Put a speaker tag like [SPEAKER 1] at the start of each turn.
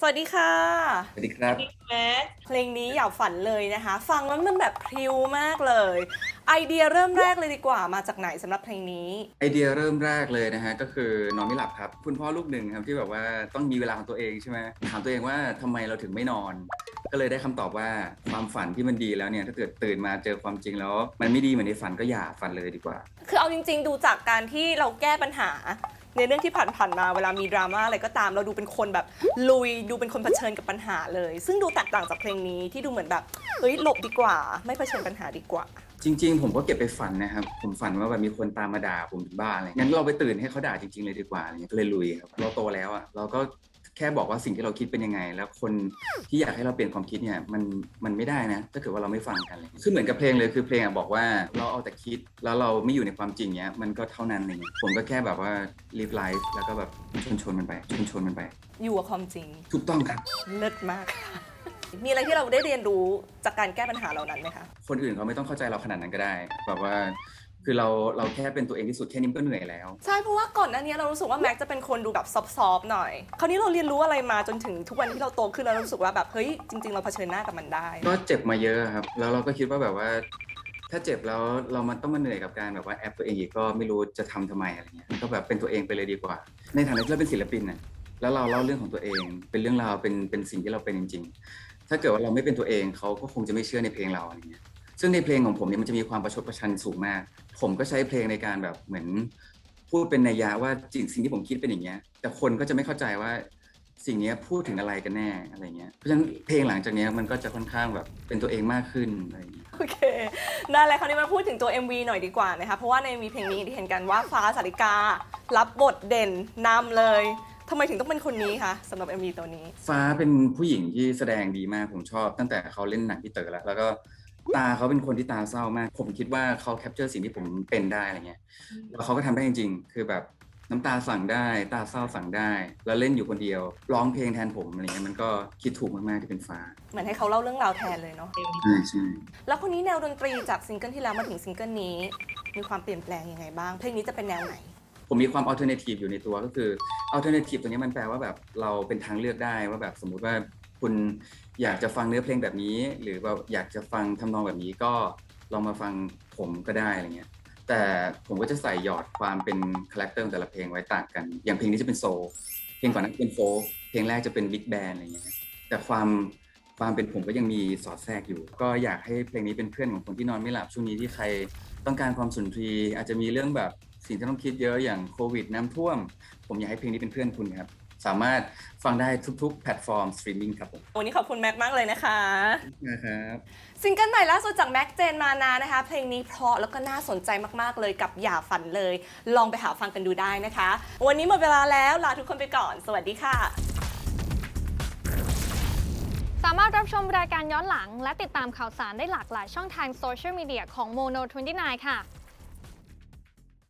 [SPEAKER 1] สวัสดีค่ะ
[SPEAKER 2] สวัสดีครับ
[SPEAKER 1] แม็กเพลงนี้อยากฝันเลยนะคะ ฟังแล้วมันแบบพริ้วมากเลย ไอเดียเริ่มแรกเลยดีกว่ามาจากไหนสำหรับเพลงนี้
[SPEAKER 2] ไอเดียเริ่มแรกเลยนะฮะก็คือนอนไม่หลับครับ คุณพ่อลูกหนึ่งครับที่แบบว่าต้องมีเวลาของตัวเองใช่ไหมถามตัวเองว่าทำไมเราถึงไม่นอน ก็เลยได้คำตอบว่าความฝันที่มันดีแล้วเนี่ยถ้าเกิดตื่นมาเจอความจริงแล้ว มันไม่ดีเหมือนในฝันก็อย่าฝันเลยดีกว่า
[SPEAKER 1] คือเอาจริง ๆ ดูจากการที่เราแก้ปัญหา ในเรื่องที่ผ่านๆมาเวลามีดราม่าอะไรก็ตามเราดูเป็นคนแบบลุยดูเป็นคนเผชิญกับปัญหาเลย ซึ่งดูแตกต่างจากเพลงนี้ที่ดูเหมือนแบบเฮ้ยหลบดีกว่า ไม่เผชิญปัญหาดีกว่า
[SPEAKER 2] จริง ๆ ผมก็เก็บไปฝันนะครับ ผมฝันว่าแบบมีคนตามมาด่าผมเป็นบ้าอะไรงั้นเราไปตื่นให้เขาด่าจริงๆเลยดีกว่าอะไรเงี้ยก็เลยลุยครับเราโตแล้วอะเราก็ แค่บอกว่าสิ่งที่เราคิดเป็นยังไง แล้วคนที่อยากให้เราเปลี่ยนความคิดเนี่ยมันมันไม่ได้นะถ้าเกิดว่าเราไม่ฟังกันอะไรเลยคือเหมือนกับเพลงเลยคือเพลงอะบอกว่าเราเอาแต่คิดแล้วเราไม่อยู่ในความจริงเนี้ยมันก็เท่านั้นอะไรเงี้ยผมก็แค่แบบว่า live life แล้วก็แบบชนชนๆมันไปชนชนๆมันไป
[SPEAKER 1] อยู่กับความจริง
[SPEAKER 2] ถูกต้องครับ
[SPEAKER 1] เลิศมาก มีอะไรที่เราได้เรียนรู้จากการแก้ปัญหาเหล่านั้นไหมคะ
[SPEAKER 2] คนอื่นเขาไม่ต้องเข้าใจเราขนาดนั้นก็ได้ แบบว่า คือเราเราแค่เป็นตัวเองที่สุดแค่นี้ก็เหนื่อยแล้ว
[SPEAKER 1] ใช่เพราะว่าก่อนหน้านี้เรารู้สึกว่าแม็กจะเป็นคนดูแบบซอฟๆหน่อย คราวนี้เราเรียนรู้อะไรมาจนถึงทุกวันที่เราโตขึ้นแล้วเรารู้สึกว่าแบบเฮ้ยจริง ๆ เราเผชิญหน้ากับมันได้
[SPEAKER 2] ก็เจ็บมาเยอะครับ แล้วเราก็คิดว่าแบบว่า ถ้าเจ็บแล้วเรามันต้องมาเหนื่อยกับการแบบว่าแอปตัวเองอีกก็ไม่รู้จะทำทำไมอะไรเงี้ยก็แบบเป็นตัวเองไปเลยดีกว่า ในฐานะที่เราเป็นศิลปินน่ะแล้วเราเล่าเรื่องของตัวเอง เป็นเรื่องราวเป็นเป็นสิ่งที่เราเป็นจริง ๆ ถ้าเกิดว่าเราไม่เป็นตัวเองเขาก็คงจะไม่เชื่อในเพลงเราอะไรเงี้ย ซึ่งในเพลงของผมเนี่ยมันจะมีความประชดประชันสูงมาก ผมก็ใช้เพลงในการแบบเหมือนพูดเป็นนัยยะว่าจริงสิ่งที่ผมคิดเป็นอย่างเงี้ย แต่คนก็จะไม่เข้าใจว่าสิ่งเนี้ยพูดถึงอะไรกันแน่อะไรเงี้ย เพราะฉะนั้นเพลงหลังจากเนี้ยมันก็จะค่อนข้างแบบเป็นตัวเองมากขึ้นอะไรอย่างเงี้ย
[SPEAKER 1] โอเค ได้เลยคราวนี้มาพูดถึงตัว MV หน่อยดีกว่านะคะ เพราะว่าใน MV เพลงนี้ที่เห็นกันว่าฟ้าสาริการับบทเด่นนำเลยทำไมถึงต้องเป็นคนนี้คะสำหรับ MV ตัวนี้
[SPEAKER 2] ฟ้าเป็นผู้หญิงที่แสดงดีมากผมชอบ ตั้งแต่เขาเล่นหนังพี่เต๋อแล้ว แล้วก็ ตาเขาเป็นคนที่ตาเศร้ามาก ผมคิดว่าเขาแคปเจอร์สิ่งที่ผมเป็นได้อะไรเงี้ยแล้วเขาก็ทำได้จริง ๆ คือแบบน้ำตาสั่งได้ ตาเศร้าสั่งได้ แล้วเล่นอยู่คนเดียว ร้องเพลงแทนผมอะไรเงี้ยมันก็คิดถูกมากๆที่เป็นฟ้า
[SPEAKER 1] เหมือนให้เขาเล่าเรื่องราวแทนเลยเนาะ
[SPEAKER 2] ใช่ใช่
[SPEAKER 1] แล้วคนนี้แนวดนตรีจากซิงเกิลที่แล้วมาถึงซิงเกิลนี้ มีความเปลี่ยนแปลงยังไงบ้าง เพลงนี้จะเป็นแนวไหน
[SPEAKER 2] ผมมีความอัลเทอร์เนทีฟอยู่ในตัวก็คืออัลเทอร์เนทีฟตัวนี้มันแปลว่าแบบเราเป็นทางเลือกได้ว่าแบบสมมุติว่า คุณอยากจะฟังเนื้อเพลงแบบนี้ หรือว่าอยากจะฟังทำนองแบบนี้ก็ลองมาฟังผมก็ได้อะไรเงี้ยแต่ผมก็จะใส่หยอดความเป็นคาแรคเตอร์ของแต่ละเพลงไว้ต่างกัน อย่างเพลงนี้จะเป็นโซเพลงก่อนหนั้นเป็นโฟล์คเพลงแรกจะเป็นบิ๊กแบนอะไรเงี้ยแต่ความความเป็นผมก็ยังมีสอดแทรกอยู่ ก็อยากให้เพลงนี้เป็นเพื่อนของคนที่นอนไม่หลับช่วงนี้ที่ใครต้องการความสุนทรีอาจจะมีเรื่องแบบสิ่งที่ต้องคิดเยอะอย่างโควิดน้ำท่วม ผมอยากให้เพลงนี้เป็นเพื่อนคุณครับ สามารถฟังได้ทุกๆ แพลตฟอร์มสตรีมมิ่งครับผม
[SPEAKER 1] วันนี้ขอบคุณแม็กมากเลยนะคะ
[SPEAKER 2] นะครับ
[SPEAKER 1] ซิงเกิลใหม่ล่าสุดจากแม็กเจนมานานะคะ เพลงนี้เพราะแล้วก็น่าสนใจมากๆเลยกับอย่าฝันเลย ลองไปหาฟังกันดูได้นะคะ วันนี้หมดเวลาแล้วลาทุกคนไปก่อน สวัสดีค่ะ
[SPEAKER 3] สามารถรับชมรายการย้อนหลัง และติดตามข่าวสารได้หลากหลายช่องทางโซเชียลมีเดียของ Mono 29 ค่ะ